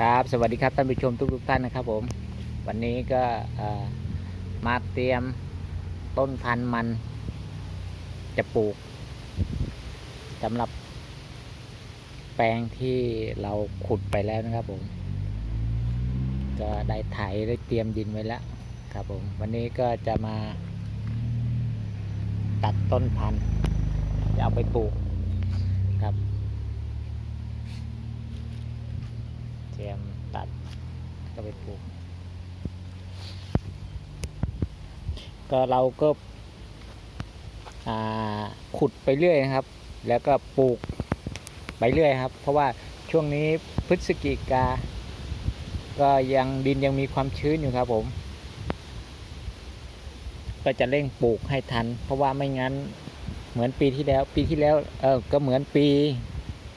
ครับ สวัสดีครับท่านผู้ชมทุกๆท่านนะครับผม วันนี้ก็มาเตรียมต้นพันธุ์มันจะปลูกสำหรับแปลงที่เราขุดไปแล้วนะครับผม ก็ได้ไถได้เตรียมดินไว้แล้วครับผม วันนี้ก็จะมาตัดต้นพันธุ์จะเอาไปปลูกครับ เต รียมตัดก็ไปปลูก ก็เราก็ขุดไปเรื่อยนะครับ แล้วก็ปลูกไปเรื่อยครับ เพราะว่าช่วงนี้พฤศจิกา ก็ยังดินยังมีความชื้นอยู่ครับผม ก็จะเร่งปลูกให้ทัน เพราะว่าไม่งั้นเหมือนปีที่แล้ว ปีที่แล้วเออก็เหมือนปี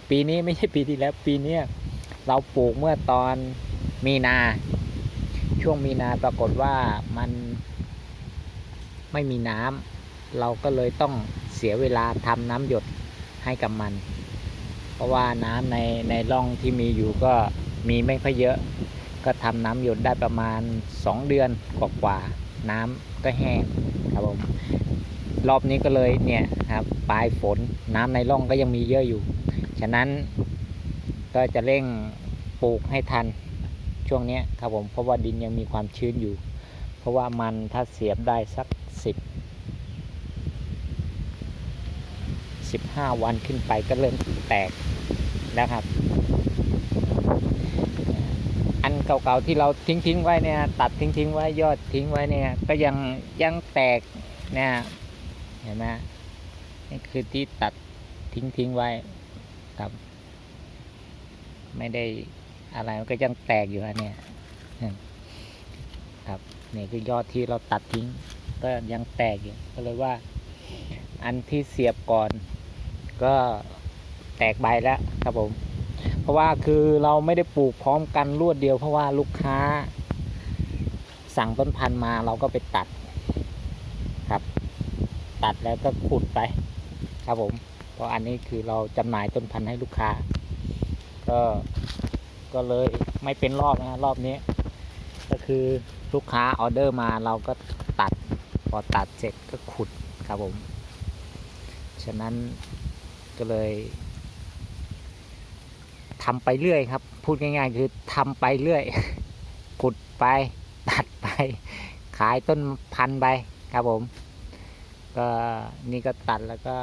ปีนี้ไม่ใช่ปีที่แล้วปีเนี้ย เราปลูกเมื่อตอนมีนา ช่วงมีนาปรากฏว่ามันไม่มีน้ำเราก็เลยต้องเสียเวลาทำน้ำหยดให้กับมัน เพราะว่าน้ำในในร่องที่มีอยู่ก็มีไม่ค่อยเยอะ ก็ทำน้ำหยดได้ประมาณ 2 เดือนกว่าๆน้ำก็แห้งครับผมรอบนี้ก็เลยเนี่ยครับปลายฝนน้ำในร่องก็ยังมีเยอะอยู่ ฉะนั้น ก็จะเร่งปลูกให้ทันช่วงนี้ครับผมเพราะว่าดินยังมีความชื้นอยู่ เพราะว่ามันถ้าเสียบได้สักสิบสิบห้าวันขึ้นไปก็เริ่มแตกแล้วครับ อันเก่าๆที่เราทิ้งทิ้งไว้เนี่ยตัดทิ้งทิ้งไว้ยอดทิ้งไว้เนี่ยก็ยังยังแตกเนี่ยเห็นไหมนี่คือที่ตัดทิ้งทิ้งไว้ครับ ไม่ได้อะไรมันก็ยังแตกอยู่อันเนี้ยครับนี่คือยอดที่เราตัดทิ้ง ก็ยังแตกอยู่ก็เลยว่า อันที่เสียบก่อน ก็แตกใบแล้วครับผม เพราะว่าคือเราไม่ได้ปลูกพร้อมกันรวดเดียว เพราะว่าลูกค้า สั่งต้นพันธุ์มาเราก็ไปตัดครับ ตัดแล้วก็ขุดไป ครับผม เพราะอันนี้คือเราจำหน่ายต้นพันธุ์ให้ลูกค้า ก็ ก็เลยไม่เป็นรอบนะรอบนี้ ก็คือลูกค้าออเดอร์มาเราก็ตัดพอตัดเสร็จก็ขุดครับผม ฉะนั้นก็เลยทำไปเรื่อยครับ พูดง่ายๆคือทำไปเรื่อย ขุดไป ตัดไป ขายต้นพันธุ์ไปครับผม ก็นี่ก็ตัดแล้วก็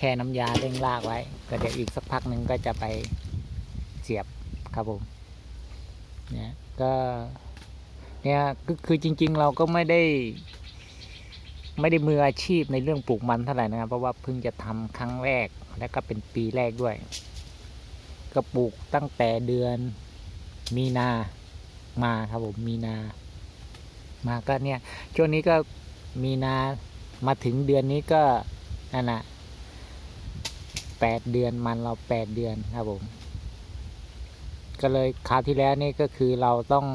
ช่น้ำยาเร่งรากไว้ ก็เดี๋ยวอีกสักพักหนึ่งก็จะไปเสียบครับผมเนี่ยก็เนี่ยก็คือจริง ๆ เราก็ไม่ได้ ไม่ได้มืออาชีพในเรื่องปลูกมันเท่าไหร่นะครับ เพราะว่าเพิ่งจะทำครั้งแรกและก็เป็นปีแรกด้วย ก็ปลูกตั้งแต่เดือนมีนามาครับผมมีนา มาก็เนี่ยช่วงนี้ก็มีนามาถึงเดือนนี้ก็นั่นนะ แปดเดือนมันเราแปดเดือนครับผม ก็เลยคราวที่แล้วนี่ก็คือเราต้อง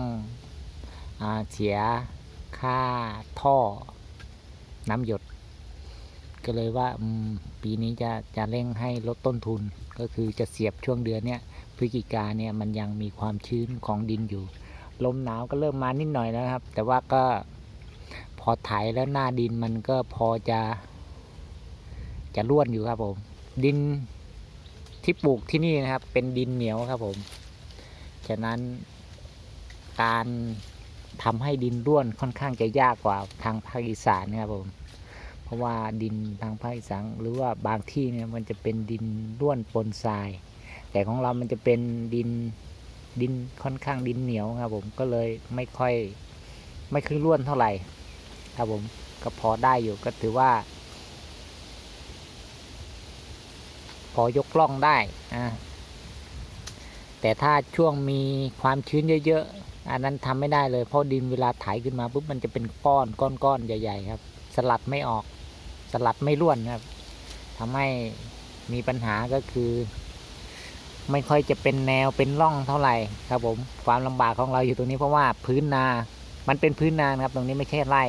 อาเสียค่าท่อน้ำหยด ก็เลยว่าปีนี้จะจะเร่งให้ลดต้นทุนก็คือจะเสียบช่วงเดือนเนี้ยพฤศจิกาเนี่ยมันยังมีความชื้นของดินอยู่ ลมหนาวก็เริ่มมานิดหน่อยแล้วครับ แต่ว่าก็พอไถแล้วหน้าดินมันก็พอจะ จะร่วนอยู่ครับผม ดินที่ปลูกที่นี่นะครับ เป็นดินเหนียวครับผม ฉะนั้นการทำให้ดินร่วนค่อนข้างจะยากกว่าทางภาคอีสานนะครับผม เพราะว่าดินทางภาคอีสานหรือว่าบางที่เนี่ยมันจะเป็นดินร่วนปนทราย แต่ของเรามันจะเป็นดินดินค่อนข้างดินเหนียวครับผมก็เลยไม่ค่อยไม่ค่อยร่วนเท่าไหร่ครับผมก็พอได้อยู่ก็ถือว่า พอยกล่องได้อ่าแต่ถ้าช่วงมีความชื้นเยอะๆอันนั้นทำไม่ได้เลยเพราะดินเวลาไถขึ้นมาปุ๊บมันจะเป็นก้อนก้อนก้อนใหญ่ ๆ ครับ สลัดไม่ออก สลัดไม่ร่วนครับทำให้มีปัญหาก็คือ ไม่ค่อยจะเป็นแนวเป็นร่องเท่าไหร่ครับผมความลำบากของเราอยู่ตรงนี้เพราะว่าพื้นนา มันเป็นพื้นนานครับ ตรงนี้ไม่ใช่ไร่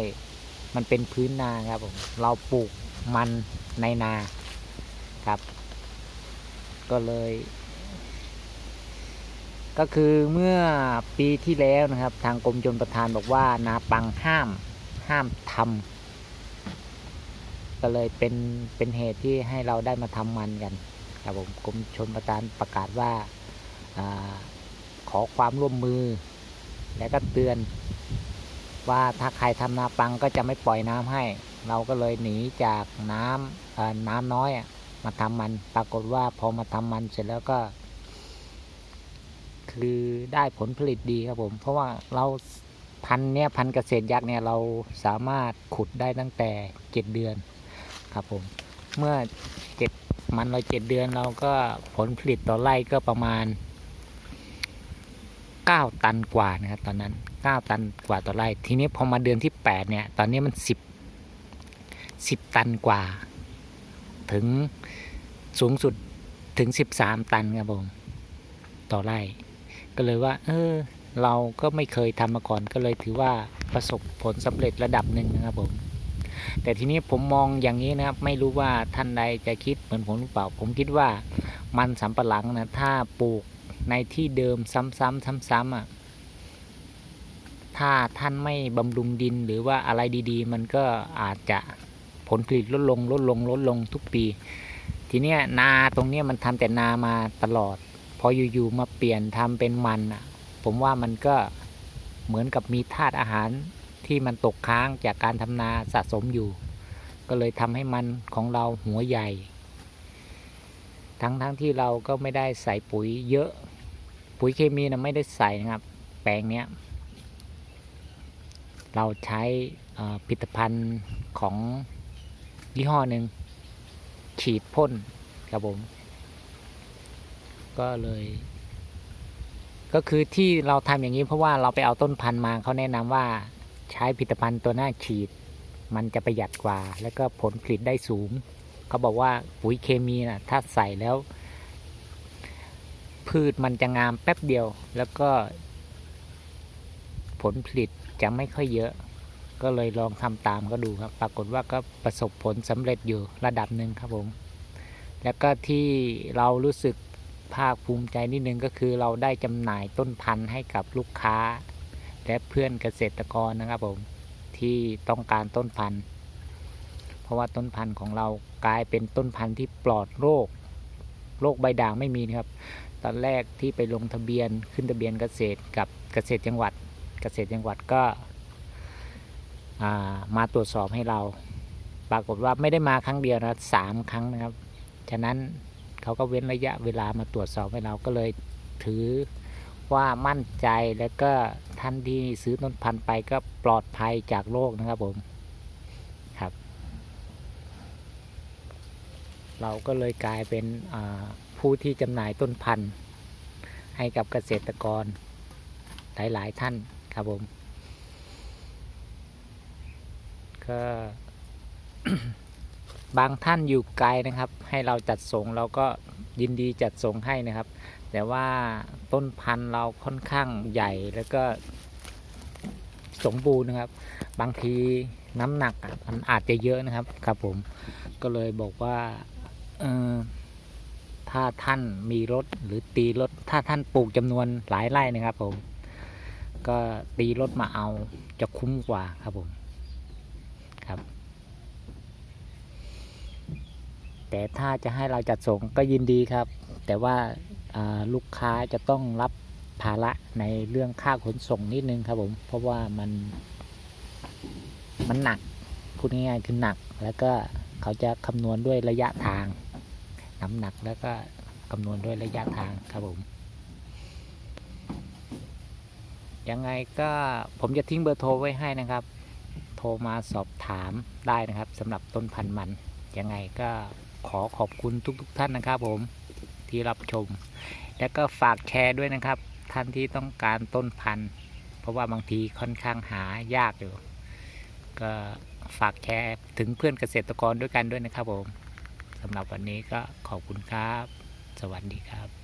มันเป็นพื้นนาครับผมเราปลูกมันในนาครับ ก็เลย ก็คือเมื่อปีที่แล้วนะครับ ทางกรมชนประทานบอกว่า นาปังห้ามห้ามทำก็เลยเป็นเป็นเหตุที่ให้เราได้มาทำมันกันครับผมกรมชนประทานประกาศว่าอาขอความร่วมมือ และก็เตือนว่าถ้าใครทำนาปังก็จะไม่ปล่อยน้ำให้ เราก็เลยหนีจากน้ำน้ำน้อยอะ มาทำมัน ปรากฏว่าพอมาทำมันเสร็จแล้วก็ คือได้ผลผลิตดีครับผม เพราะว่าเราพันเนี้ยพันเกษตรยักษ์เนี่ยเราสามารถขุดได้ตั้งแต่เจ็ดเดือนครับผม เมื่อเจ็ดมันเราเจ็ดเดือนเราก็ผลผลิตต่อไร่ก็ประมาณเก้าตันกว่านะครับตอนนั้นเก้าตันกว่าต่อไร่ทีนี้พอมาเดือนที่แปดเนี่ย ตอนนี้มันสิบสิบตันกว่า ถึงสูงสุดถึงสิบสามตันครับผมต่อไร่ ก็เลยว่า เออ เราก็ไม่เคยทำมาก่อนก็เลยถือว่าประสบผลสำเร็จระดับหนึ่งนะครับผมแต่ทีนี้ผมมองอย่างนี้นะครับ ไม่รู้ว่าท่านใดจะคิดเหมือนผมหรือเปล่า ผมคิดว่ามันสำปะหลังนะถ้าปลูกในที่เดิมซ้ำๆซ้ำๆอะถ้าท่านไม่บำรุงดินหรือว่าอะไรดี ๆ มันก็อาจจะ ผลผลิตลดลงลดลงลดลงทุกปี ทีเนี้ยนาตรงเนี้ยมันทำแต่นามาตลอด พออยู่ๆมาเปลี่ยนทำเป็นมันอะ ผมว่ามันก็เหมือนกับมีธาตุอาหารที่มันตกค้างจากการทำนาสะสมอยู่ ก็เลยทำให้มันของเราหัวใหญ่ ทั้งๆทที่เราก็ไม่ได้ใส่ปุ๋ยเยอะ ปุ๋ยเคมีนะไม่ได้ใส่นะครับ แปลงเนี้ยเราใช้ผลิตภัณฑ์ของ ยี่ห้อหนึ่งฉีดพ่นครับผม ก็เลย ก็คือที่เราทำอย่างนี้เพราะว่าเราไปเอาต้นพันธุ์มาเขาแนะนำว่าใช้ผลิตภัณฑ์ตัวหน้าฉีด มันจะประหยัดกว่า แล้วก็ผลผลิตได้สูง เขาบอกว่าปุ๋ยเคมีนะถ้าใส่แล้ว พืชมันจะงามแป๊บเดียว แล้วก็ผลผลิตจะไม่ค่อยเยอะ ก็เลยลองทำตามก็ดูครับ ปรากฏว่าก็ประสบผลสำเร็จอยู่ระดับหนึ่งครับผม แล้วก็ที่เรารู้สึกภาคภูมิใจนิดนึงก็คือเราได้จำหน่ายต้นพันธุ์ให้กับลูกค้า และเพื่อนเกษตรกรนะครับผมที่ต้องการต้นพันธุ์ เพราะว่าต้นพันธุ์ของเรากลายเป็นต้นพันธุ์ที่ปลอดโรคโรคใบด่างไม่มีนะครับ ตอนแรกที่ไปลงทะเบียนขึ้นทะเบียนเกษตรกับเกษตรจังหวัด เกษตรจังหวัดก็ มาตรวจสอบให้เรา ปรากฏว่าไม่ได้มาครั้งเดียวนะสามครั้งนะครับ ฉะนั้นเขาก็เว้นระยะเวลามาตรวจสอบให้เราก็เลยถือว่ามั่นใจแล้วก็ท่านที่ซื้อต้นพันธุ์ไปก็ปลอดภัยจากโรคนะครับผมครับ เราก็เลยกลายเป็นผู้ที่จำหน่ายต้นพันธุ์ให้กับเกษตรกรหลาย ๆ ท่านครับผม ก็บางท่านอยู่ไกลนะครับ ให้เราจัดส่งเราก็ยินดีจัดส่งให้นะครับ แต่ว่าต้นพันธุ์เราค่อนข้างใหญ่แล้วก็สมบูรณ์นะครับ บางทีน้ำหนักมันอาจจะเยอะนะครับครับผมก็เลยบอกว่าถ้าท่านมีรถหรือตีรถ ถ้าท่านปลูกจำนวนหลายไร่นะครับผม ก็ตีรถมาเอาจะคุ้มกว่าครับผมครับ แต่ถ้าจะให้เราจัดส่งก็ยินดีครับ แต่ว่าลูกค้าจะต้องรับภาระในเรื่องค่าขนส่งนิดนึงครับผม เพราะว่ามันมันหนักพูดง่ายๆคือหนัก แล้วก็เขาจะคำนวณด้วยระยะทางน้ำหนักแล้วก็คำนวณด้วยระยะทางครับผมยังไงก็ผมจะทิ้งเบอร์โทรไว้ให้นะครับ โทรมาสอบถามได้นะครับสำหรับต้นพันธุ์มันยังไงก็ ขอขอบคุณทุกๆทท่านนะครับผมที่รับชม แล้วก็ฝากแชร์ด้วยนะครับ ท่านที่ต้องการต้นพันธุ์เพราะว่าบางทีค่อนข้างหายากอยู่ ก็ฝากแชร์ถึงเพื่อนเกษตรกรด้วยกันด้วยนะครับผมสำหรับวันนี้ก็ขอบคุณครับ สวัสดีครับ